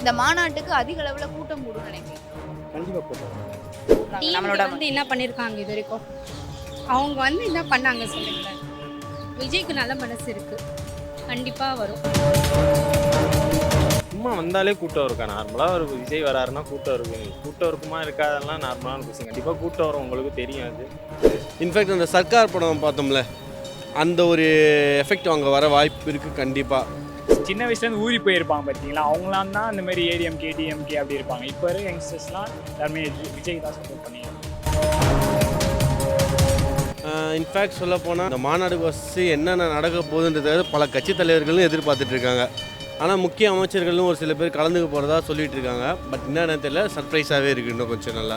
இந்த மாநாட்டுக்கு அதிக அளவுல கூட்டம் கூடும் நினைக்கிறேன். போட்டோம் நம்மளோட நம்மளோட வந்து என்ன பண்ணியிருக்காங்க இது வரைக்கும்? அவங்க வந்து என்ன பண்ணாங்க சொல்லுங்களேன். விஜய்க்கு நல்ல மனசு இருக்கு. கண்டிப்பா வரும். சும்மா வந்தாலே கூட்டம் இருக்கா? நார்மலாக ஒரு விஜய் வராருன்னா கூட்டம் இருக்கு கூட்டம் இருக்குமா இருக்காதெல்லாம் நார்மலான கொஸ்டின் கண்டிப்பாக கூட்டம் வரும். உங்களுக்கு தெரியும் அது. இன்ஃபேக்ட் அந்த சர்க்கார் படம் பார்த்தோம்ல அந்த ஒரு எஃபெக்ட் அங்கே வர வாய்ப்பு இருக்குது கண்டிப்பாக சின்ன வயசுலேருந்து ஊறி போயிருப்பாங்க பார்த்தீங்களா அவங்களாம் தான் அந்த மாதிரி ஏடிஎம்கே டிஎம்கே அப்படி இருப்பாங்க. இப்போ இருக்க யங்ஸ்டர்ஸ்லாம் எல்லாருமே விஜய் தான் சப்போர்ட் பண்ணி இன்ஃபேக்ட் சொல்ல போனால் இந்த மாநாடு வச்சு என்னென்ன நடக்க போகுதுன்றத பல கட்சி தலைவர்களும் எதிர்பார்த்துட்டு இருக்காங்க. ஆனால் முக்கிய அமைச்சர்களும் ஒரு சில பேர் கலந்துக்க போகிறதா சொல்லிட்டு இருக்காங்க. பட் என்னென்ன தெரியல சர்ப்ரைஸாகவே இருக்குது இன்னும் கொஞ்சம் நல்லா.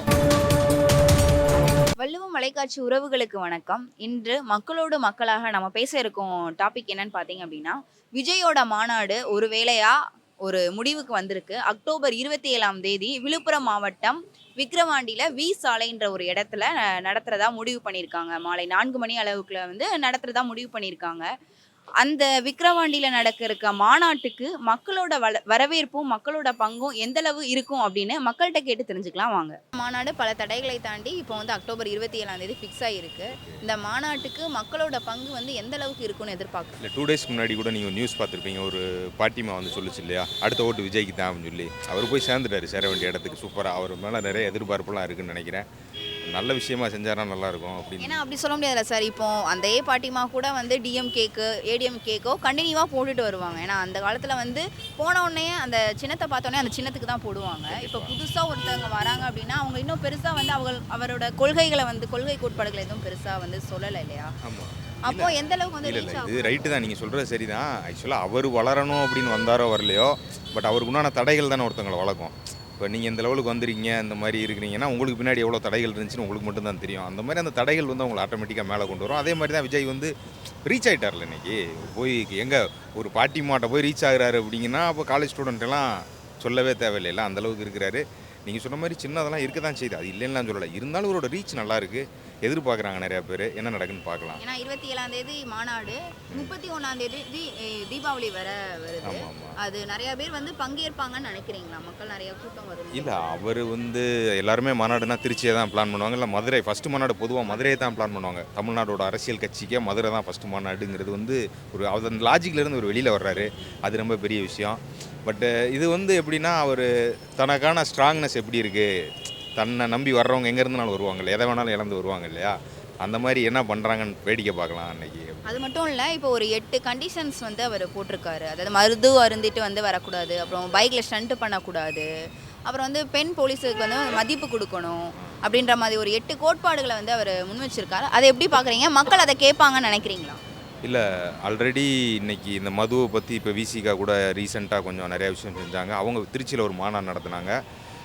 வள்ளுவம் மலைக்காட்சி உறவுகளுக்கு வணக்கம். இன்று மக்களோடு மக்களாக நம்ம பேச இருக்கும் டாபிக் என்னன்னு பார்த்தீங்க அப்படின்னா விஜயோட மாநாடு ஒரு வேளையா ஒரு முடிவுக்கு வந்திருக்கு. அக்டோபர் இருபத்தி ஏழாம் தேதி விழுப்புரம் மாவட்டம் விக்ரவாண்டியில் வி சாலைன்ற ஒரு இடத்துல நடத்துறதா முடிவு பண்ணியிருக்காங்க. மாலை நான்கு மணி அளவுக்குள்ள வந்து நடத்துறதா முடிவு பண்ணியிருக்காங்க. அந்த விக்கிரவாண்டியில நடக்க இருக்க மாநாட்டுக்கு மக்களோட வள வரவேற்பும் மக்களோட பங்கும் எந்த அளவு இருக்கும் அப்படின்னு மக்கள்கிட்ட கேட்டு தெரிஞ்சுக்கலாம் வாங்க. மாநாடு பல தடைகளை தாண்டி இப்போ வந்து அக்டோபர் இருபத்தி ஏழாம் தேதி ஃபிக்ஸ் ஆகிருக்கு இந்த மாநாட்டுக்கு மக்களோட பங்கு வந்து எந்த அளவுக்கு இருக்கும்னு எதிர்பார்க்குறோம் இல்லை டூ டேஸ்க்கு முன்னாடி கூட நீங்கள் நியூஸ் பார்த்துருப்பீங்க. ஒரு பாட்டிமா வந்து சொல்லுச்சு இல்லையா? அடுத்த ஓட்டு விஜய்க்கு தான் அப்படின்னு சொல்லி. அவர் போய் சேர்ந்துட்டாரு சேர வேண்டிய இடத்துக்கு. சூப்பராக அவர் மேலே நிறைய எதிர்பார்ப்புலாம் இருக்குன்னு நினைக்கிறேன். நல்ல விஷயமா செஞ்சாரா நல்லாயிருக்கும் அப்படின்னு. ஏன்னா அப்படி சொல்ல முடியாதுல்ல சார். இப்போ அந்த ஏ பாட்டிமா கூட வந்து டிஎம் கேக்கு ஏடிஎம் கேக்கோ கண்டினியூவாக போட்டுட்டு வருவாங்க. ஏன்னா அந்த காலத்தில் வந்து போன உடனே அந்த சின்னத்தை பார்த்தோன்னே அந்த சின்னத்துக்கு தான் போடுவாங்க. இப்போ புதுசாக ஒருத்தவங்க வராங்க அப்படின்னா அவங்க இன்னும் பெருசாக வந்து அவங்க அவரோட கொள்கைகளை வந்து கொள்கை கோட்பாடுகளை எதுவும் பெருசாக வந்து சொல்லலை இல்லையா? ஆமாம் அப்போ எந்த அளவுக்கு வந்து இல்லை இது ரைட்டு தான். நீங்கள் சொல்கிறது சரி தான் ஆக்சுவலாக அவர் வளரணும் அப்படின்னு வந்தாரோ வரலையோ பட் அவருக்கு உண்டான தடைகள் தானே ஒருத்தவங்களை வளர்க்கும். இப்போ நீங்கள் இந்த லெவலுக்கு வந்துருக்கீங்க இந்த மாதிரி இருக்கிறீங்கன்னா உங்களுக்கு பின்னாடி எவ்வளோ தடைகள் இருந்துச்சுன்னு உங்களுக்கு மட்டும்தான் தெரியும். அந்த மாதிரி அந்த தடைகள் வந்து அவங்களை ஆட்டோமேட்டிக்காக மேலே கொண்டு வரும். அதே மாதிரி தான் விஜய் வந்து ரீச் ஆகிட்டார்ல இன்னைக்கு. போய் எங்கே ஒரு பாட்டி மாட்டை போய் ரீச் ஆகுறாரு அப்படிங்கன்னா அப்போ காலேஜ் ஸ்டூடெண்ட்டெல்லாம் சொல்லவே தேவையில்லைல்ல அந்தளவுக்கு இருக்கிறாரு. நீங்கள் சொன்ன மாதிரி சின்னதெல்லாம் இருக்க தான் செய்யுது. அது இல்லைன்னு சொல்லலை. இருந்தாலும் அவரோட ரீச் நல்லாயிருக்கு எதிர்பார்க்குறாங்க நிறையா பேர். என்ன நடக்குன்னு பார்க்கலாம். ஏன்னா இருபத்தி ஏழாம் தேதி மாநாடு முப்பத்தி ஒன்னாம் தேதி தீபாவளி வர வருது. அது நிறைய பேர் வந்து பங்கேற்பாங்கன்னு நினைக்கிறீங்களா? மக்கள் நிறைய கூட்டம் வரும் இல்லை அவர் வந்து எல்லாருமே மாநாடுனா திருச்சியை தான் பிளான் பண்ணுவாங்க. இல்லை மதுரை ஃபஸ்ட்டு மாநாடு பொதுவாக மதுரையை தான் பிளான் பண்ணுவாங்க. தமிழ்நாடோட அரசியல் கட்சிக்கே மதுரை தான் ஃபஸ்ட்டு மாநாடுங்கிறது வந்து ஒரு அவர் அந்த லாஜிக்லேருந்து ஒரு வெளியில் வர்றாரு. அது ரொம்ப பெரிய விஷயம். பட்டு இது வந்து எப்படின்னா அவர் தனக்கான ஸ்ட்ராங்னஸ் எப்படி இருக்குது தன்னை நம்பி வர்றவங்க எங்கே இருந்தாலும் வருவாங்க எதை வேணாலும் இழந்து வருவாங்க இல்லையா? அந்த மாதிரி என்ன பண்ணுறாங்கன்னு வேடிக்கை பார்க்கலாம் அன்னைக்கு. அது மட்டும் இல்லை இப்போ ஒரு எட்டு கண்டிஷன்ஸ் வந்து அவர் போட்டிருக்காரு. அதாவது மருது அருந்திட்டு வந்து வரக்கூடாது அப்புறம் பைக்கில் ஸ்டண்ட் பண்ணக்கூடாது அப்புறம் வந்து பெண் போலீஸுக்கு வந்து மதிப்பு கொடுக்கணும் அப்படின்ற மாதிரி ஒரு எட்டு கோட்பாடுகளை வந்து அவர் முன் வச்சிருக்காரு. அதை எப்படி பார்க்குறீங்க? மக்கள் அதை கேட்பாங்கன்னு நினைக்கிறீங்களா? இல்லை ஆல்ரெடி இன்னைக்கு இந்த மதுவை பற்றி இப்போ விசிகா கூட ரீசெண்டாக கொஞ்சம் நிறைய விஷயம் செஞ்சாங்க. அவங்க திருச்சியில் ஒரு மாநாடு நடத்துனாங்க.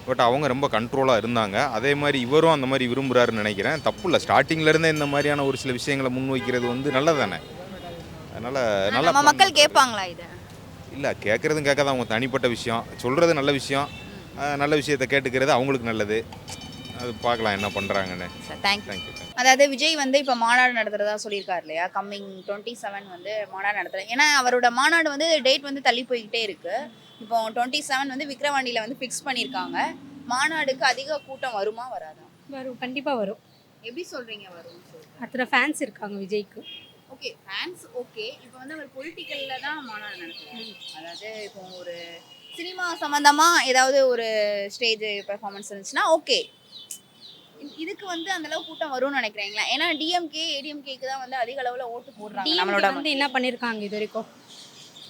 பட் அவங்க ரொம்ப கண்ட்ரோலாக இருந்தாங்க. அதே மாதிரி இவரும் அந்த மாதிரி விரும்புகிறாருன்னு நினைக்கிறேன். தப்பு இல்லை. ஸ்டார்டிங்லேருந்தே இந்த மாதிரியான ஒரு சில விஷயங்களை முன்வைக்கிறது வந்து நல்லது தானே அதனால் நல்லா மக்கள் கேட்பாங்களா இதை? இல்லை கேட்குறதும் கேட்காத அவங்க தனிப்பட்ட விஷயம். சொல்கிறது நல்ல விஷயம். நல்ல விஷயத்தை கேட்டுக்கிறது அவங்களுக்கு நல்லது. அது பார்க்கலாம் என்ன பண்ணுறாங்கன்னு தேங்க்யூ தேங்க்யூ அதாவது விஜய் வந்து இப்போ மாநாடு நடத்துறதா சொல்லியிருக்காரு இல்லையா? கம்மிங் டுவெண்ட்டி செவன் வந்து மாநாடு நடத்துறது ஏன்னா அவரோட மாநாடு வந்து டேட் வந்து தள்ளி போய்கிட்டே இருக்கு. இப்போ டுவெண்ட்டி செவன் வந்து விக்ரவாண்டியில் வந்து ஃபிக்ஸ் பண்ணியிருக்காங்க. மாநாடுக்கு அதிக கூட்டம் வருமா வராதா? வரும் கண்டிப்பா வரும். எப்படி சொல்றீங்க வரும் அத்தனை ஃபேன்ஸ் இருக்காங்க விஜய்க்கு. ஓகே ஃபேன்ஸ் ஓகே இப்போ வந்து அவர் பொலிட்டிக்கல்ல தான் மாநாடு நடத்துவாங்க அதாவது இப்போ ஒரு சினிமா சம்பந்தமா ஏதாவது ஒரு ஸ்டேஜ் பெர்ஃபார்மன்ஸ் இருந்துச்சுன்னா ஓகே இதுக்கு வந்து அந்த அளவு கூட்டம் வரும்னு நினைக்கிறீங்களா? ஏன்னா டிஎம்கே ஏடிஎம்கேக்கு தான் வந்து அதிக அளவுல ஓட்டு போடுறாங்க நம்மளோட வந்து என்ன பண்ணியிருக்காங்க இது வரைக்கும்?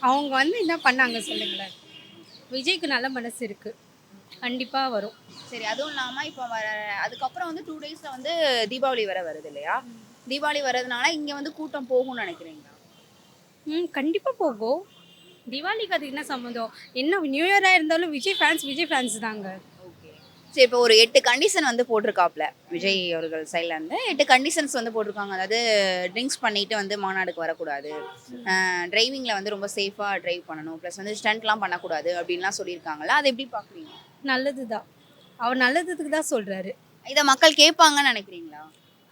அவங்க வந்து என்ன பண்ணாங்க சொல்லுங்களேன். விஜய்க்கு நல்ல மனசு இருக்கு. கண்டிப்பா வரும். சரி அதுவும் இல்லாம இப்போ வர அதுக்கப்புறம் வந்து டூ டேஸ்ல வந்து தீபாவளி வர வருது இல்லையா? தீபாவளி வர்றதுனால இங்க வந்து கூட்டம் போகும்னு நினைக்கிறீங்களா? ம் கண்டிப்பா போகும். திவாலிக்கு அதுக்கு என்ன சம்மந்தம்? என்ன நியூ இயராக இருந்தாலும் விஜய் ஃபேன்ஸ் விஜய் ஃபேன்ஸ் தாங்க. சரி இப்போ ஒரு எட்டு கண்டிஷன் வந்து போட்டிருக்காப்ல விஜய் அவர்கள் சைடில் இருந்து. எட்டு கண்டிஷன்ஸ் வந்து போட்டிருக்காங்க. அதாவது ட்ரிங்க்ஸ் பண்ணிட்டு வந்து மாநாடுக்கு வரக்கூடாது. டிரைவிங்கில் வந்து ரொம்ப சேஃபாக டிரைவ் பண்ணணும். ப்ளஸ் வந்து ஸ்டண்ட்லாம் பண்ணக்கூடாது அப்படின்லாம் சொல்லியிருக்காங்கல்ல. அதை எப்படி பார்க்குறீங்க? நல்லது தான் அவர் நல்லதுக்கு தான் சொல்கிறாரு இதை மக்கள் கேட்பாங்கன்னு நினைக்கிறீங்களா?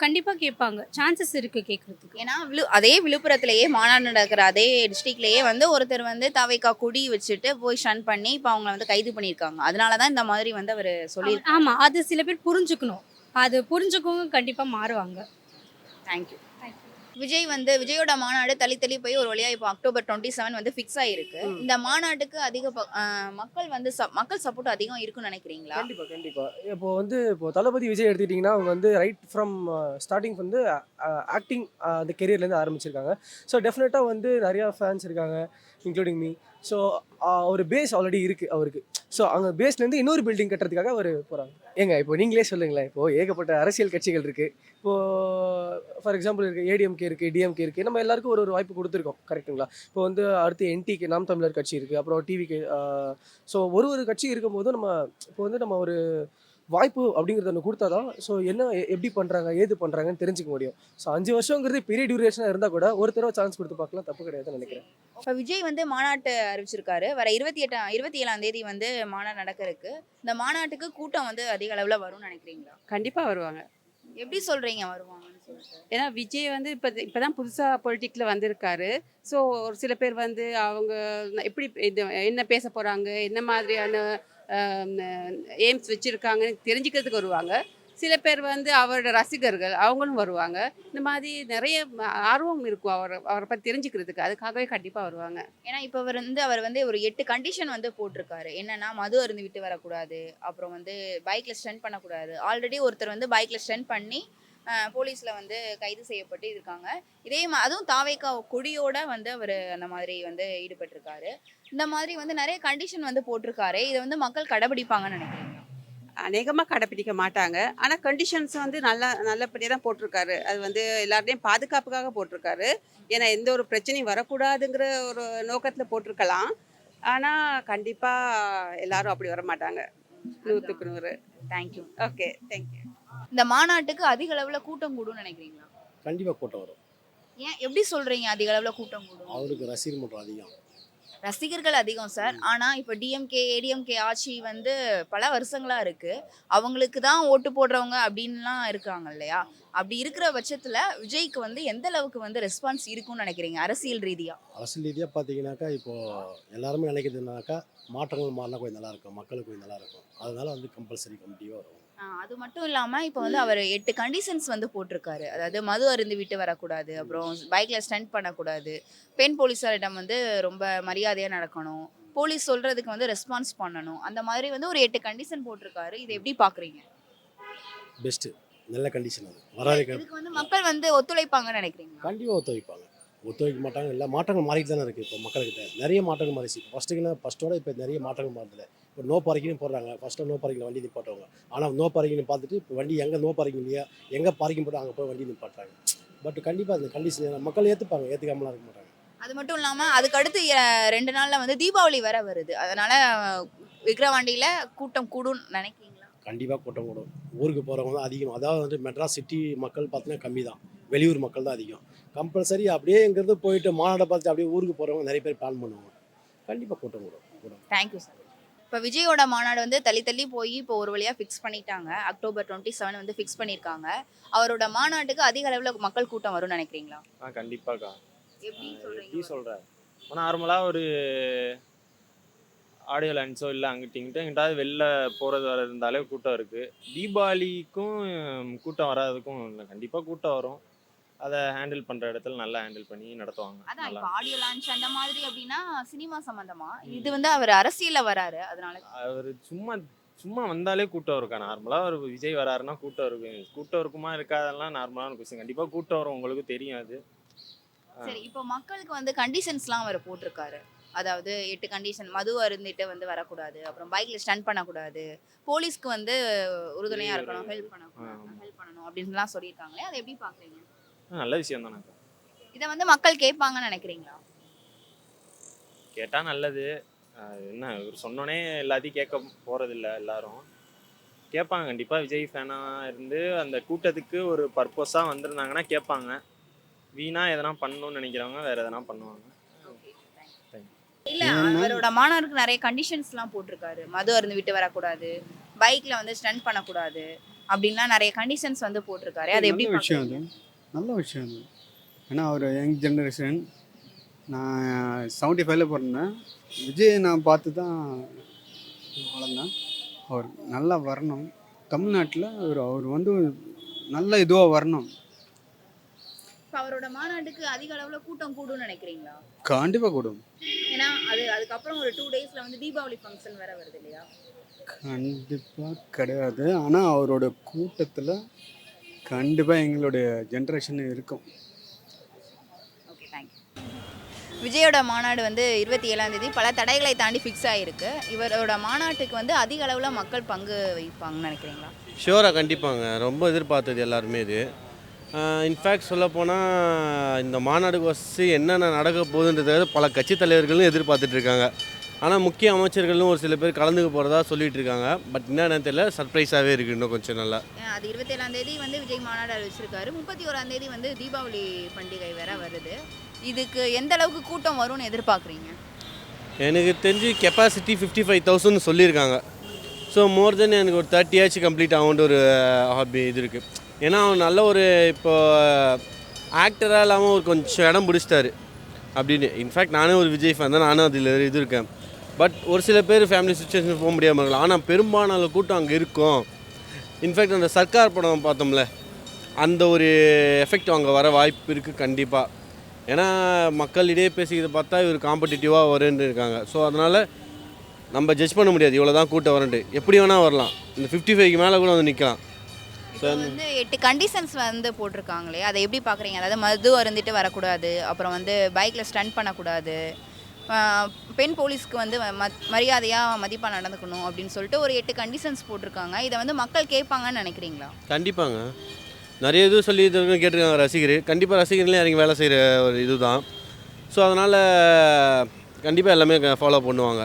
கண்டிப்பாக கேட்பாங்க. சான்சஸ் இருக்குது கேட்குறதுக்கு. ஏன்னா விழு அதே விழுப்புரத்திலேயே மாநாடு நடக்கிற அதே டிஸ்ட்ரிக்ட்லயே வந்து ஒருத்தர் வந்து தாவைக்கா கொடி வச்சுட்டு போய் ஷன் பண்ணி இப்போ அவங்கள வந்து கைது பண்ணியிருக்காங்க. அதனால தான் இந்த மாதிரி வந்து அவர் சொல்லி ஆமாம் அது சில பேர் புரிஞ்சுக்கணும். அது புரிஞ்சுக்கவங்க கண்டிப்பாக மாறுவாங்க. தேங்க்யூ விஜய் வந்து விஜயோட மாநாடு தள்ளி தள்ளி போய் ஒரு வழியா இப்போ அக்டோபர் டுவெண்ட்டி செவன் வந்து ஃபிக்ஸ் ஆயிருக்கு. இந்த மாநாட்டுக்கு அதிக மக்கள் வந்து மக்கள் சப்போர்ட் அதிகம் இருக்குன்னு நினைக்கிறீங்களா? கண்டிப்பா கண்டிப்பா. இப்போ வந்து இப்போ தளபதி விஜய் எடுத்துக்கிட்டிங்கன்னா அவங்க வந்து ரைட் ஃப்ரம் ஸ்டார்டிங் வந்து ஆக்டிங் அந்த கெரியர்லேருந்து ஆரம்பிச்சிருக்காங்க. ஸோ டெஃபினட்டாக வந்து நிறையா ஃபேன்ஸ் இருக்காங்க. இன்க்ளூடிங் மீ ஸோ ஒரு பேஸ் ஆல்ரெடி இருக்குது அவருக்கு. ஸோ அங்கே பேஸ்லேருந்து இன்னொரு பில்டிங் கட்டுறதுக்காக அவர் போகிறாங்க ஏங்க இப்போ நீங்களே சொல்லுங்களேன். இப்போது ஏகப்பட்ட அரசியல் கட்சிகள் இருக்குது இப்போது ஃபார் எக்ஸாம்பிள் இருக்குது ஏடிஎம்கே இருக்குது டிஎம்கே இருக்குது நம்ம எல்லாருக்கும் ஒரு ஒரு வாய்ப்பு கொடுத்துருக்கோம். கரெக்ட்டுங்களா இப்போ வந்து அடுத்து என்டிகே நாம் தமிழர் கட்சி இருக்குது அப்புறம் டிவிகே ஸோ uh, ஒரு ஒரு கட்சி இருக்கும்போது நம்ம இப்போ வந்து நம்ம ஒரு வாய்ப்பு அப்படிங்கிறத ஒன்று கொடுத்தா தான் ஸோ என்ன எப்படி பண்ணுறாங்க ஏது பண்ணுறாங்கன்னு தெரிஞ்சுக்க முடியும். ஸோ அஞ்சு வருஷங்கிறது பெரிய டியூரேஷனாக இருந்தால் கூட ஒரு தடவை சான்ஸ் கொடுத்து பார்க்கலாம் தப்பு கிடையாதுன்னு நினைக்கிறேன். இப்போ விஜய் வந்து மாநாட்டு அறிவிச்சிருக்காரு. வர இருபத்தி எட்டாம் இருபத்தி ஏழாம் தேதி வந்து மாநாடு நடக்க இருக்கு. இந்த மாநாட்டுக்கு கூட்டம் வந்து அதிக அளவில் வரும்னு நினைக்கிறீங்களா? கண்டிப்பாக வருவாங்க. எப்படி சொல்றீங்க வருவாங்கன்னு சொல்லிட்டு? ஏன்னா விஜய் வந்து இப்போ இப்போ தான் புதுசாக பொலிட்டிக்கில் வந்திருக்காரு. ஸோ ஒரு சில பேர் வந்து அவங்க எப்படி இது என்ன பேச போகிறாங்க என்ன மாதிரியான எய்ம்ஸ் வச்சுருக்காங்கன்னு தெரிஞ்சுக்கிறதுக்கு வருவாங்க. சில பேர் வந்து அவரோட ரசிகர்கள் அவங்களும் வருவாங்க. இந்த மாதிரி நிறைய ஆர்வம் இருக்கும் அவர் அவரை பற்றி தெரிஞ்சுக்கிறதுக்கு. அதுக்காகவே கண்டிப்பாக வருவாங்க. ஏன்னா இப்போ அவர் வந்து அவர் வந்து ஒரு எட்டு கண்டிஷன் வந்து போட்டிருக்காரு. என்னன்னா மது அருந்து விட்டு வரக்கூடாது. அப்புறம் வந்து பைக்கில் ஸ்டென்ட் பண்ணக்கூடாது. ஆல்ரெடி ஒருத்தர் வந்து பைக்கில் ஸ்டென்ட் பண்ணி போலீஸ்ல வந்து கைது செய்யப்பட்டு இருக்காங்க. இதே மா அதுவும் தாவேக்கா கொடியோட வந்து அவர் அந்த மாதிரி வந்து ஈடுபட்டிருக்காரு. இந்த மாதிரி வந்து நிறைய கண்டிஷன் வந்து போட்டிருக்காரு. இதை வந்து மக்கள் கடைபிடிப்பாங்கன்னு நினைக்கிறீங்க அநேகமாக கடைப்பிடிக்க மாட்டாங்க. ஆனால் கண்டிஷன்ஸ் வந்து நல்லா நல்லபடியாக தான் போட்டிருக்காரு. அது வந்து எல்லாருடையும் பாதுகாப்புக்காக போட்டிருக்காரு. ஏன்னா எந்த ஒரு பிரச்சனையும் வரக்கூடாதுங்கிற ஒரு நோக்கத்தில் போட்டிருக்கலாம். ஆனால் கண்டிப்பாக எல்லாரும் அப்படி வர மாட்டாங்க நூற்றுக்கு நூறு தேங்க்யூ ஓகே தேங்க்யூ இந்த மாநாட்டுக்கு அதிக அளவுல கூட்டம் கூடும்னு நினைக்கிறீங்களா? கண்டிப்பாக கூட்டம் வரும். ஏன் எப்படி சொல்றீங்க அதிக அளவுல கூட்டம் கூடும்? அவருக்கு ரசிகர் மன்றம் அதிகம். ரசிகர்கள் அதிகம் சார். ஆனா இப்ப டிஎம்கே ஏடிஎம்கே ஆட்சி வந்து பல வருஷங்களா இருக்கு. அவங்களுக்கு தான் ஓட்டு போடுறவங்க அப்படின்லாம் இருக்காங்க இல்லையா? அப்படி இருக்கிற பட்சத்துல விஜய்க்கு வந்து எந்த அளவுக்கு வந்து ரெஸ்பான்ஸ் இருக்கும்னு நினைக்கிறீங்க அரசியல் ரீதியா? அரசியல் ரீதியாக பார்த்தீங்கன்னாக்கா இப்போது எல்லாருமே நினைக்கிறதுனாக்கா மாற்றங்கள் மாறினா கொஞ்சம் நல்லா இருக்கும் மக்களுக்கு கொஞ்சம் நல்லா இருக்கும். அதனால வந்து கம்பல்சரி கமிட்டியாக வரும். அது மட்டும் இல்லாம இப்போ வந்து அவர் எட்டு கண்டிஷன்ஸ் வந்து போட்டிருக்காரு. அதாவது மது அருந்து விட்டு வரக்கூடாது அப்புறம் பைக்ல ஸ்டண்ட் பண்ணக்கூடாது பெண் போலீஸாரிடம் வந்து ரொம்ப மரியாதையா நடக்கணும் போலீஸ் சொல்றதுக்கு வந்து ரெஸ்பான்ஸ் பண்ணணும். அந்த மாதிரி வந்து ஒரு எட்டு கண்டிஷன் போட்டிருக்காரு. இதை எப்படி பாக்குறீங்க? பெஸ்ட்டு நல்ல கண்டிஷன் அது. வராது இதுக்கு வந்து மக்கள் வந்து ஒத்துழைப்பாங்கன்னு நினைக்கிறீங்க கண்டிப்பாக ஒத்துழைப்பாங்க. ஒத்துழைக்க மாட்டாங்க. இல்லை மாற்றங்கள் மாறிட்டு தானே இருக்குது இப்போ மக்கள்கிட்ட. நிறைய மாற்றங்கள் மாறிச்சு. ஃபஸ்ட்டுக்குன்னா ஃபஸ்ட்டோட இப்போ நிறைய மாற்றங்கள் மாறுதில்ல. இப்போ நோ பார்க்கிங்னு போடுறாங்க. ஃபஸ்ட்டு நோ பார்க்கிங் வண்டி நிப்பாட்டுவாங்க. ஆனால் நோ பார்க்கிங்னு பார்த்துட்டு இப்போ வண்டி எங்கே நோ பார்க்கிங் இல்லையா எங்கே பார்க்கிங் போட்டு அங்கே போய் வண்டி நிப்பாட்டுறாங்க. பட் கண்டிப்பாக அந்த கண்டிஷன் மக்கள் ஏற்றுப்பாங்க ஏற்றுக்காமலாம் இருக்க மாட்டாங்க. அது மட்டும் இல்லாம அதுக்கு அடுத்து அஹ், ரெண்டு நாள்ல வந்து தீபாவளி வேற வருது. அதனால விக்ரவாண்டியில கூட்டம் கூடும் நினைக்கிறீங்களா? கண்டிப்பாக கூட்டம் கூடும். ஊருக்கு போகிறவங்க தான் அதிகம். அதாவது வந்து மெட்ராஸ் சிட்டி மக்கள் பார்த்தீங்கன்னா கம்மி தான். வெளியூர் மக்கள் தான் அதிகம். கம்பல்சரி அப்படியே இங்கேருந்து போயிட்டு மாநாடை பார்த்து அப்படியே ஊருக்கு போகிறவங்க நிறைய பேர் பிளான் பண்ணுவாங்க. கண்டிப்பாக கூட்டம் கூடும். கூடும் தேங்க்யூ சார் இப்போ விஜயோட மாநாடு வந்து தள்ளி தள்ளி போய் இப்போ ஒரு வழியா ஃபிக்ஸ் பண்ணிட்டாங்க. அக்டோபர் டுவெண்ட்டி செவன் வந்து ஃபிக்ஸ் பண்ணியிருக்காங்க அவரோட மாநாட்டுக்கு அதிக அளவில் மக்கள் கூட்டம் வரும்னு நினைக்கிறீங்களா? ஆ கண்டிப்பாக்கா. எப்படி எப்படி சொல்றீங்க சொல்கிற நார்மலாக ஒரு ஆடியோ லைன்ஸோ இல்லை அங்கிட்ட இங்கிட்ட எங்கிட்டாவது வெளில போகிறது வர இருந்தாலே கூட்டம் இருக்குது தீபாவளிக்கும் கூட்டம் வராததுக்கும் இல்லை கண்டிப்பாக கூட்டம் வரும். அதை ஹேண்டில் பண்ணுற இடத்துல நல்லா ஹேண்டில் பண்ணி நடத்துவாங்க. அதான் இப்போ ஆடியோ லான்ச் அந்த மாதிரி அப்படின்னா சினிமா சம்பந்தமா? இது வந்து அவர் அரசியல்ல வராரு அதனால. அவர் சும்மா சும்மா வந்தாலே கூட்டம் இருக்கா நார்மலாக ஒரு விஜய் வராருன்னா கூட்டம் இருக்கும். கூட்டம் இருக்குமா இருக்காதெல்லாம் நார்மலான கொஸ்டின் கண்டிப்பாக கூட்டம் வரும் உங்களுக்கு தெரியும் அது. சரி இப்போ மக்களுக்கு வந்து கண்டிஷன்ஸ்லாம் அவர் போட்டிருக்காரு. அதாவது எட்டு கண்டிஷன் மது அருந்திட்டு வந்து வரக்கூடாது. அப்புறம் பைக்ல ஸ்டன் பண்ணக்கூடாது. போலீஸ்க்கு வந்து உறுதுணையா இருக்கணும் ஹெல்ப் பண்ணணும் ஹெல்ப் பண்ணணும் அப்படின்லாம் சொல்லியிருக்காங்களே. அதை எப்படி பாக்குறீங்க? நல்ல விஷயம் தானே இதை வந்து மக்கள் கேட்பாங்கன்னு நினைக்கிறீங்களா? கேட்டால் நல்லது. அஹ் என்ன இவர் சொன்னோன்னே எல்லாத்தையும் கேட்க போகிறதில்ல எல்லாரும். கேட்பாங்க கண்டிப்பாக விஜய் ஃபேனாக இருந்து அந்த கூட்டத்துக்கு ஒரு பர்பஸாக வந்திருந்தாங்கன்னா கேட்பாங்க. வீணாக எதனா பண்ணணும்னு நினைக்கிறவங்க வேறு எதனா பண்ணுவாங்க. இல்ல அவரோட மாணவருக்கு நிறைய கண்டிஷன்ஸ்லாம் போட்டிருக்காரு. மது அருந்து விட்டு வரக்கூடாது பைக்ல வந்து ஸ்டன் பண்ணக்கூடாது அப்படின்லாம் நிறைய கண்டிஷன்ஸ் வந்து போட்டிருக்காரு. அது எப்படி நல்ல விஷயம்? அது? நல்ல விஷயம். அது ஏன்னா அவர் யங் ஜெனரேஷன் நான் செவன்ட்டி ஃபைவ்ல பிறந்தேன். விஜய் நான் பார்த்து தான் வளர்ந்தேன். அவர் நல்லா வரணும். தமிழ்நாட்டில் அவர் அவர் வந்து நல்ல இதுவாக வரணும். அவரோட மாநாட்டுக்கு அதிக அளவுல கூட்டம் கூடும்னு நினைக்கிறீங்களா? கண்டிப்பாக கூடும். ஏன்னா அது அதுக்கப்புறம் ஒரு டூ டேஸ்ல வந்து தீபாவளி ஃபங்க்ஷன் வேற வருது இல்லையா? கண்டிப்பாக கிடையாது. ஆனால் அவரோட கூட்டத்தில் கண்டிப்பாக எங்களுடைய ஜென்ரேஷன் இருக்கும். ஓகே தேங்க்யூ விஜயோட மாநாடு வந்து இருபத்தி ஏழாம் தேதி. பல தடைகளை தாண்டி ஃபிக்ஸ் ஆகிருக்கு இவரோட மாநாட்டுக்கு வந்து அதிக அளவில் மக்கள் பங்கு வைப்பாங்கன்னு நினைக்கிறீங்களா? ஷியோராக கண்டிப்பாங்க. ரொம்ப எதிர்பார்த்தது எல்லாருமே இது. இன்ஃபேக்ட் சொல்லப்போனால் இந்த மாநாடுக்கு வச்சு என்னென்ன நடக்க போகுதுன்றத பல கட்சி தலைவர்களும் எதிர்பார்த்துட்டு இருக்காங்க. ஆனால் முக்கிய அமைச்சர்களும் ஒரு சில பேர் கலந்துக்க போகிறதா சொல்லிட்டு இருக்காங்க. பட் என்னன்னு தெரியல சர்ப்ரைஸாகவே இருக்குது இன்னும் கொஞ்சம் நல்லா. அது இருபத்தேழாம் தேதி வந்து விஜய் மாநாடு அறிவிச்சிருக்காரு. முப்பத்தி ஓராம் தேதி வந்து தீபாவளி பண்டிகை வேற வருது. இதுக்கு எந்த அளவுக்கு கூட்டம் வரும்னு எதிர்பார்க்குறீங்க? எனக்கு தெரிஞ்சு கெப்பாசிட்டி ஃபிஃப்டி ஃபைவ் தௌசண்ட் சொல்லியிருக்காங்க. ஸோ மோர் தென் எனக்கு ஒரு தேர்ட்டி ஆச்சு கம்ப்ளீட் ஆகுன்ற ஒரு ஹாபி இது இருக்குது ஏன்னா அவன் நல்ல ஒரு இப்போ ஆக்டராக இல்லாமல் ஒரு கொஞ்சம் இடம் பிடிச்சிட்டாரு. அப்படின்னு. இன்ஃபேக்ட் நானே ஒரு விஜய் ஃபேன் தான். நானும் அதில் இது இருக்கேன். பட் ஒரு சில பேர் ஃபேமிலி சுச்சுவேஷன் போக முடியாமல் இருக்கலாம். ஆனால் பெரும்பாலான கூட்டம் அங்கே இருக்கும். இன்ஃபேக்ட் அந்த சர்க்கார் படம் பார்த்தோம்ல அந்த ஒரு எஃபெக்ட் அங்கே வர வாய்ப்பு இருக்குது கண்டிப்பாக ஏன்னா மக்களிடையே பேசிக்கிறத பார்த்தா இவர் காம்படிட்டிவாக வருன்னு இருக்காங்க. ஸோ அதனால் நம்ம ஜட்ஜ் பண்ண முடியாது. இவ்வளோ தான் கூட்டம் வரன்ட்டு எப்படி வேணால் வரலாம். இந்த ஃபிஃப்டி ஃபைவ்க்கு மேலே கூட வந்து நிற்கலாம் வந்து எட்டு கண்டிஷன்ஸ் வந்து போட்டிருக்காங்களே அதை எப்படி பார்க்குறீங்க? அதாவது மது அருந்திட்டு வரக்கூடாது அப்புறம் வந்து பைக்கில் ஸ்டன் பண்ணக்கூடாது பெண் போலீஸ்க்கு வந்து மரியாதையாக மதிப்பாக நடந்துக்கணும் அப்படின்னு சொல்லிட்டு ஒரு எட்டு கண்டிஷன்ஸ் போட்டிருக்காங்க. இதை வந்து மக்கள் கேட்பாங்கன்னு நினைக்கிறீங்களா? கண்டிப்பாங்க. நிறைய இது சொல்லி இது கேட்டிருக்காங்க ரசிகர். கண்டிப்பாக ரசிகர்களே இறங்கி வேலை செய்கிற ஒரு இதுதான். ஸோ அதனால் கண்டிப்பாக எல்லாமே ஃபாலோ பண்ணுவாங்க.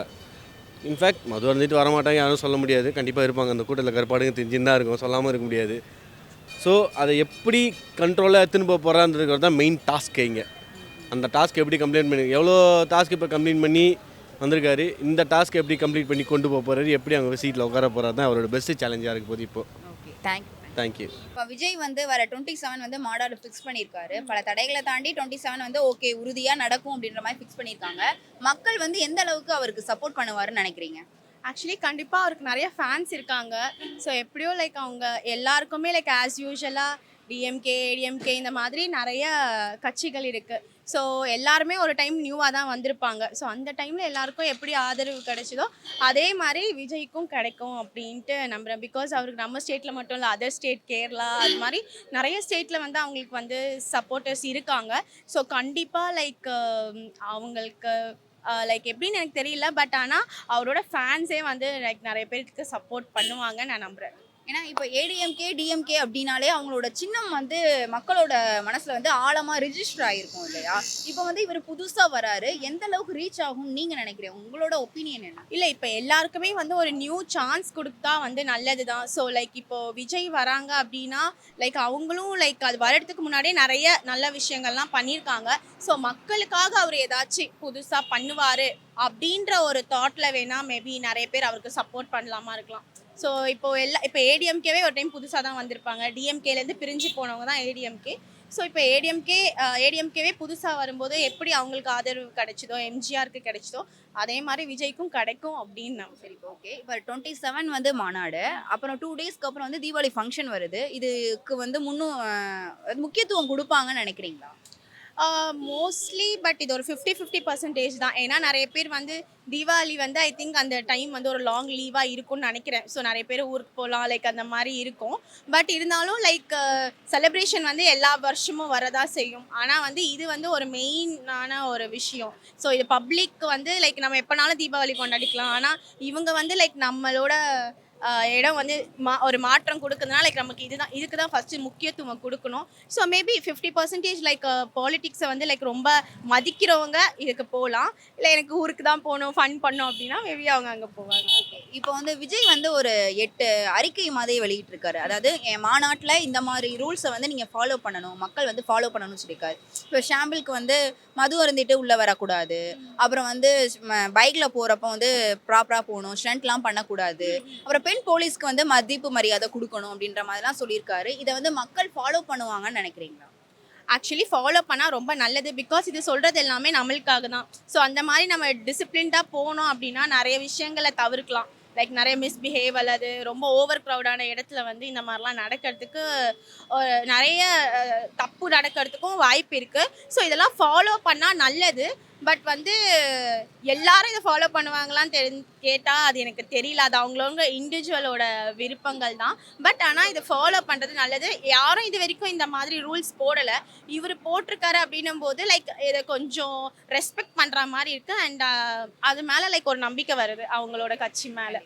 இன்ஃபேக்ட் மது வந்துட்டு வரமாட்டாங்க யாரும் சொல்ல முடியாது. கண்டிப்பாக இருப்பாங்க. அந்த கூட்டத்தில் கருப்பாடுங்க தெரிஞ்சுன்னு தான் இருக்கும். சொல்லாமல் இருக்க முடியாது. ஸோ அதை எப்படி கண்ட்ரோலாக எடுத்துன்னு போக போகிறான்றது தான் மெயின் டாஸ்க் இங்கே. அந்த டாஸ்க் எப்படி கம்ப்ளீட் பண்ணி எவ்வளோ டாஸ்க் இப்போ கம்ப்ளீட் பண்ணி வந்திருக்காரு இந்த டாஸ்க் எப்படி கம்ப்ளீட் பண்ணி கொண்டு போக போகிறாரு எப்படி அவங்க சீட்டில் உட்கார போகிறாரு தான் அவரோட பெஸ்ட் சேலஞ்சாக இருக்க போகுது இப்போது ஓகே தேங்க்யூ தேங்க்யூ இப்போ விஜய் வந்து வர டுவெண்ட்டி செவன் வந்து மாநாடு ஃபிக்ஸ் பண்ணியிருக்காரு பல தடைகளை தாண்டி டுவெண்ட்டி செவன் வந்து ஓகே உறுதியாக நடக்கும் அப்படின்ற மாதிரி ஃபிக்ஸ் பண்ணியிருக்காங்க மக்கள் வந்து எந்த அளவுக்கு அவருக்கு சப்போர்ட் பண்ணுவாருன்னு நினைக்கிறீங்க? ஆக்சுவலி கண்டிப்பாக அவருக்கு நிறைய ஃபேன்ஸ் இருக்காங்க. ஸோ எப்படியோ லைக் அவங்க எல்லாருக்குமே லைக் ஆஸ் யூஷுவலாக டிஎம்கே ஏடிஎம்கே இந்த மாதிரி நிறைய கட்சிகள் இருக்குது ஸோ எல்லாருமே ஒரு டைம் நியூவாக தான் வந்திருப்பாங்க. ஸோ அந்த டைமில் எல்லாருக்கும் எப்படி ஆதரவு கிடைச்சதோ அதே மாதிரி விஜய்க்கும் கிடைக்கும் அப்படின்ட்டு நம்புகிறேன் பிகாஸ் அவருக்கு நம்ம ஸ்டேட்டில் மட்டும் இல்லை அதர் ஸ்டேட் கேரளா அது மாதிரி நிறைய ஸ்டேட்டில் வந்து அவங்களுக்கு வந்து சப்போர்ட்டர்ஸ் இருக்காங்க. ஸோ கண்டிப்பாக லைக் um, அவங்களுக்கு uh, லைக் எப்படின்னு எனக்கு தெரியல. பட் ஆனால் அவரோட ஃபேன்ஸே வந்து லைக் நிறைய பேருக்கு சப்போர்ட் பண்ணுவாங்க நான் நம்புகிறேன் ஏன்னா இப்போ ஏடிஎம்கே டிஎம்கே அப்படின்னாலே அவங்களோட சின்னம் வந்து மக்களோட மனசில் வந்து ஆழமாக ரிஜிஸ்டர் ஆகிருக்கும் இல்லையா? இப்போ வந்து இவர் புதுசாக வராரு. எந்த அளவுக்கு ரீச் ஆகும்னு நீங்கள் நினைக்கிறீங்க? உங்களோட ஒப்பீனியன் என்ன? இல்லை இப்போ எல்லாருக்குமே வந்து ஒரு நியூ சான்ஸ் கொடுத்தா வந்து நல்லது தான் ஸோ லைக் இப்போ விஜய் வராங்க அப்படின்னா லைக் அவங்களும் லைக் அது வரதுக்கு முன்னாடியே நிறைய நல்ல விஷயங்கள்லாம் பண்ணியிருக்காங்க ஸோ மக்களுக்காக அவர் ஏதாச்சும் புதுசாக பண்ணுவார் அப்படின்ற ஒரு தாட்டில் வேணால் மேபி நிறைய பேர் அவருக்கு சப்போர்ட் பண்ணலாமா இருக்கலாம். ஸோ இப்போ எல்லா இப்போ ஏடிஎம்கேவே ஒரு டைம் புதுசாக தான் வந்திருப்பாங்க. டிஎம்கேலேருந்து பிரிஞ்சு போனவங்க தான் ஏடிஎம்கே ஸோ இப்போ ஏடிஎம்கே ஏடிஎம்கேவே புதுசாக வரும்போது எப்படி அவங்களுக்கு ஆதரவு கிடைச்சதோ எம்ஜிஆருக்கு கிடைச்சதோ அதே மாதிரி விஜய்க்கும் கிடைக்கும் அப்படின்னு நம்ம சரி ஓகே இப்போ டுவெண்ட்டி செவன் வந்து மாநாடு. அப்புறம் டூ டேஸ்க்கு அப்புறம் வந்து தீபாவளி ஃபங்க்ஷன் வருது. இதுக்கு வந்து முன்னும் முக்கியத்துவம் கொடுப்பாங்கன்னு நினைக்கிறீங்களா? மோஸ்ட்லி பட் இது ஒரு ஃபிஃப்டி ஃபிஃப்டி பர்சன்டேஜ் தான். ஏன்னா நிறைய பேர் வந்து தீபாவளி வந்து ஐ திங்க் அந்த டைம் வந்து ஒரு லாங் லீவாக இருக்கும்னு நினைக்கிறேன். ஸோ நிறைய பேர் ஊருக்கு போகலாம் லைக் அந்த மாதிரி இருக்கும். பட் இருந்தாலும் லைக் செலிப்ரேஷன் வந்து எல்லா வருஷமும் வரதா செய்யும். ஆனால் வந்து இது வந்து ஒரு மெயினான ஒரு விஷயம். ஸோ இது பப்ளிக் வந்து லைக் நம்ம எப்போனாலும் தீபாவளி கொண்டாடிக்கலாம். ஆனால் இவங்க வந்து லைக் நம்மளோட இடம் வந்து மா ஒரு மாற்றம் கொடுக்குறதுனால லைக் நமக்கு இதுதான் இதுக்கு தான் ஃபஸ்ட்டு முக்கியத்துவம் கொடுக்கணும். So maybe fifty percentage like பாலிட்டிக்ஸை வந்து லைக் ரொம்ப மதிக்கிறவங்க இதுக்கு போகலாம் இல்லை எனக்கு ஊருக்கு தான் போகணும் ஃபன் பண்ணணும் அப்படின்னா மேபி அவங்க அங்கே போவாங்க. இப்போ வந்து விஜய் வந்து ஒரு எட்டு அறிக்கை மாதிரி வெளியிட்டிருக்காரு. அதாவது என் மாநாட்டில் இந்த மாதிரி ரூல்ஸை வந்து நீங்கள் ஃபாலோ பண்ணணும். மக்கள் வந்து ஃபாலோ பண்ணணும்னு சொல்லியிருக்காரு. இப்போ ஷாம்பிளுக்கு வந்து மது அருந்திட்டு உள்ளே வரக்கூடாது. அப்புறம் வந்து பைக்கில் போகிறப்ப வந்து ப்ராப்பராக போகணும். ஸ்டண்ட்லாம் பண்ணக்கூடாது. அப்புறம் பெண் போலீஸ்க்கு வந்து மதிப்பு மரியாதை கொடுக்கணும் அப்படின்ற மாதிரிலாம் சொல்லியிருக்காரு. இதை வந்து மக்கள் ஃபாலோ பண்ணுவாங்கன்னு நினைக்கிறீங்களா? ஆக்சுவலி ஃபாலோ பண்ணால் ரொம்ப நல்லது. பிகாஸ் இது சொல்கிறது எல்லாமே நம்மளுக்காக தான். ஸோ அந்த மாதிரி நம்ம டிசிப்ளின்டாக போனோம் அப்படின்னா நிறைய விஷயங்களை தவிர்க்கலாம். லைக் நிறைய மிஸ்பிஹேவ் அல்லது ரொம்ப ஓவர் க்ரௌடான இடத்துல வந்து இந்த மாதிரிலாம் நடக்கிறதுக்கு நிறைய தப்பு நடக்கிறதுக்கும் வாய்ப்பு இருக்குது ஸோ இதெல்லாம் ஃபாலோ பண்ணால் நல்லது. பட் வந்து எல்லாரும் இதை ஃபாலோ பண்ணுவாங்களான்னு தெரி கேட்டால் அது எனக்கு தெரியல. அது அவங்களவங்க இண்டிவிஜுவலோட விருப்பங்கள் தான். பட் ஆனால் இதை ஃபாலோ பண்ணுறது நல்லது. யாரும் இது வரைக்கும் இந்த மாதிரி ரூல்ஸ் போடலை. இவர் போட்டிருக்காரு அப்படின்னும் போது லைக் இதை கொஞ்சம் ரெஸ்பெக்ட் பண்ணுற மாதிரி இருக்கு. அண்ட் அது மேலே லைக் ஒரு நம்பிக்கை வருது அவங்களோட கட்சி மேலே.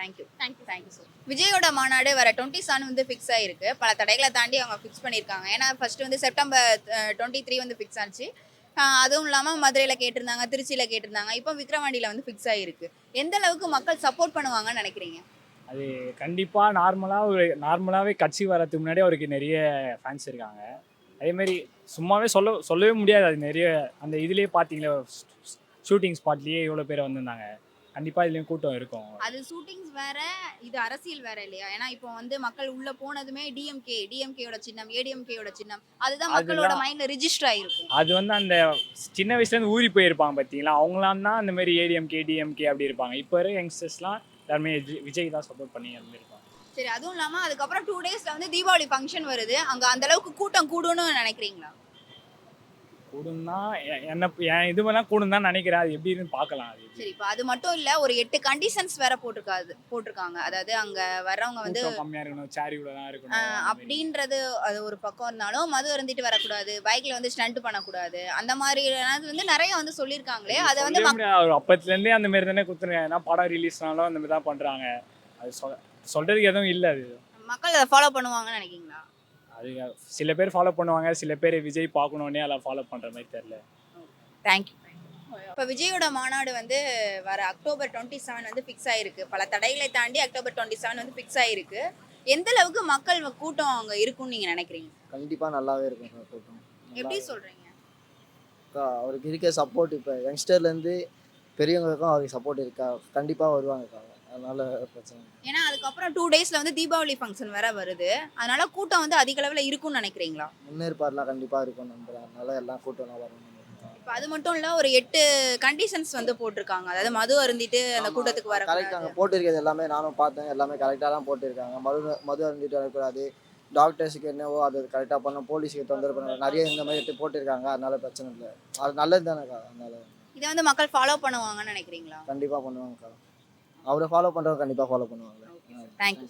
தேங்க்யூ தேங்க்யூ தேங்க்யூ சார் விஜயோட மாநாடு வர டுவெண்ட்டி செவன் வந்து ஃபிக்ஸ் ஆயிருக்கு. பல தடைகளை தாண்டி அவங்க ஃபிக்ஸ் பண்ணியிருக்காங்க. ஏன்னா ஃபர்ஸ்ட் வந்து செப்டம்பர் டுவெண்ட்டி த்ரீ வந்து ஃபிக்ஸ் ஆச்சு. அதுவும் இல்லாமல் மதுரையில் கேட்டிருந்தாங்க திருச்சியில் கேட்டிருந்தாங்க. இப்போ விக்ரவாண்டியில் வந்து ஃபிக்ஸ் ஆகிருக்கு எந்த அளவுக்கு மக்கள் சப்போர்ட் பண்ணுவாங்கன்னு நினைக்கிறீங்க? அது கண்டிப்பாக நார்மலாக ஒரு நார்மலாகவே கட்சி வரதுக்கு முன்னாடி அவருக்கு நிறைய ஃபேன்ஸ் இருக்காங்க. அதேமாரி சும்மாவே சொல்ல சொல்லவே முடியாது. அது நிறைய அந்த இதுலேயே பார்த்தீங்களா ஷூட்டிங் ஸ்பாட்லேயே இவ்வளோ பேர் வந்திருந்தாங்க. கண்டிப்பாக இதுலேயும் கூட்டம் இருக்கும். அது ஷூட்டிங்ஸ் வேற இது அரசியல் வேற இல்லையா? ஏன்னா இப்போ வந்து மக்கள் உள்ள போனதுமே டிஎம்கே டிஎம்கேயோட சின்னம் ஏடிஎம்கேயோட சின்னம். அதுதான் மக்களோட. மைண்ட்ல ரிஜிஸ்டர் ஆயிருக்கும். அது வந்து அந்த சின்ன வயசுலேருந்து ஊறி போயிருப்பாங்க பார்த்தீங்களா அவங்களாம் தான் அந்த மாதிரி ஏடிஎம்கே டிஎம்கே அப்படி இருப்பாங்க. இப்போ இருக்க யங்ஸ்டர்ஸ்லாம் எல்லாருமே விஜய்- விஜய் தான் சப்போர்ட் பண்ணி இருந்திருப்பாங்க. சரி அதுவும் இல்லாம அதுக்கப்புறம் டூ டேஸ்ல வந்து தீபாவளி ஃபங்க்ஷன் வருது. அங்க அந்த அளவுக்கு கூட்டம் கூடும்னு நினைக்கிறீங்களா? கூடும்னா என்ன என் இது வேணா கூடும் தான் நினைக்கிறேன். அது எப்படி இருக்குன்னு பார்க்கலாம் அது சரி இப்போ அது மட்டும் இல்ல ஒரு எட்டு கண்டிஷன்ஸ் வேற போட்டிருக்காது போட்டிருக்காங்க. அதாவது அங்க வர்றவங்க வந்து கூட்டம் கம்மியாக இருக்கணும் சேரி இவ்வளோ தான் இருக்கணும். அப்படின்றது அது ஒரு பக்கம் இருந்தாலும் மது அருந்திட்டு வரக்கூடாது பைக்ல வந்து ஸ்டண்ட் பண்ணக்கூடாது அந்த மாதிரி வந்து நிறைய வந்து சொல்லியிருக்காங்களே அதை வந்து. அவர் அப்பத்துலேருந்தே அந்த மாதிரி தானே குத்துருங்க ஏன்னா படம் ரிலீஸ்னாலும் அந்த மாதிரி தான் பண்ணுறாங்க அது சொல் சொல்கிறதுக்கு எதுவும் இல்லை அது. மக்கள் அதை ஃபாலோ பண்ணுவாங்கன்னு நினைக்கிறீங்களா? அது சில பேர் ஃபாலோ பண்ணுவாங்க சில பேர் விஜய் பார்க்கணுன்னே அதை ஃபாலோ பண்ணுற மாதிரி தெரில தேங்க்யூ இப்போ விஜயோட மாநாடு வந்து வர அக்டோபர் டுவெண்ட்டி செவன் வந்து ஃபிக்ஸ் ஆயிருக்கு. பல தடைகளை தாண்டி அக்டோபர் டுவெண்ட்டி செவன் வந்து ஃபிக்ஸ் ஆயிருக்கு. எந்த அளவுக்கு மக்கள் கூட்டம் அங்க இருக்கும்னு நீங்க நினைக்கிறீங்க? கண்டிப்பாக நல்லாவே இருக்கும் சார் கூட்டம். எப்படி சொல்றீங்க? அக்கா, அவருக்கு இருக்க சப்போர்ட் இப்போ யங்ஸ்டர்லேருந்து பெரியவங்களுக்கும் அவருக்கு சப்போர்ட் இருக்கா? கண்டிப்பாக வருவாங்கக்கா அதனால பிரச்சனை. ஏன்னா அதுக்கப்புறம் டூ டேஸ்ல வந்து தீபாவளி ஃபங்க்ஷன் வேற வருது. அதனால கூட்டம் வந்து அதிக அளவில் இருக்கும்னு நினைக்கிறீங்களா? முன்னேற்பாடுலாம் கண்டிப்பாக இருக்கும் நம்புறேன் அதனால எல்லாம் கூட்டம்லாம் வரணும் இப்போ அது மட்டும் இல்ல ஒரு எட்டு கண்டிஷன்ஸ் வந்து போட்டிருக்காங்க. அதாவது மது அருந்திட்டு அந்த கூட்டத்துக்கு கரெக்ட் வர அங்கே போட்டிருக்கிறது எல்லாமே நானும் பார்த்தேன். எல்லாமே கரெக்டாக தான் போட்டிருக்காங்க. மது மது அருந்திட்டு வரக்கூடாது. டாக்டர்ஸுக்கு என்னவோ அது கரெக்டாக பண்ணணும். போலீஸுக்கு தொந்தரவு பண்ணணும். நிறைய இந்த மாதிரி போட்டிருக்காங்க. அதனால பிரச்சனை இல்லை. அது நல்லது தானேக்கா அதனால இதை வந்து மக்கள் ஃபாலோ பண்ணுவாங்கன்னு நினைக்கிறீங்களா? கண்டிப்பாக பண்ணுவாங்கக்கா. அவரை ஃபாலோ பண்ணுறவங்க கண்டிப்பாக ஃபாலோ பண்ணுவாங்க. தேங்க்யூ